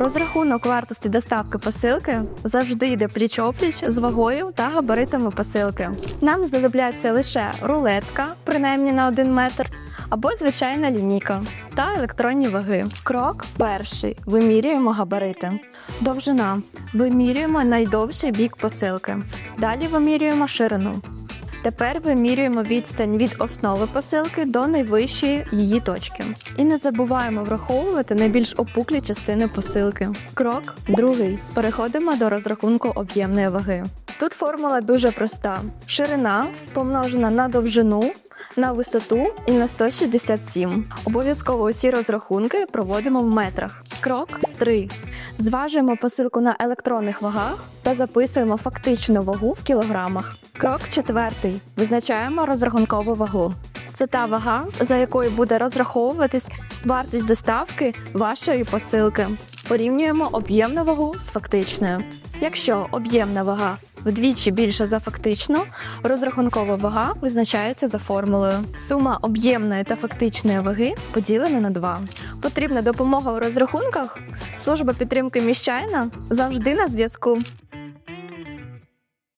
Розрахунок вартості доставки посилки завжди йде пліч-опліч з вагою та габаритами посилки. Нам знадобляться лише рулетка, принаймні на 1 метр, або звичайна лінійка та електронні ваги. Крок перший. Вимірюємо габарити. Довжина. Вимірюємо найдовший бік посилки. Далі вимірюємо ширину. Тепер вимірюємо відстань від основи посилки до найвищої її точки. І не забуваємо враховувати найбільш опуклі частини посилки. Крок другий. Переходимо до розрахунку об'ємної ваги. Тут формула дуже проста: ширина помножена на довжину. На висоту і на 167. Обов'язково усі розрахунки проводимо в метрах. Крок 3. Зважуємо посилку на електронних вагах та записуємо фактичну вагу в кілограмах. Крок четвертий. Визначаємо розрахункову вагу. Це та вага, за якою буде розраховуватись вартість доставки вашої посилки. Порівнюємо об'ємну вагу з фактичною. Якщо об'ємна вага вдвічі більша за фактичну, розрахункова вага визначається за формулою. Сума об'ємної та фактичної ваги поділена на 2. Потрібна допомога у розрахунках? Служба підтримки міщайна завжди на зв'язку.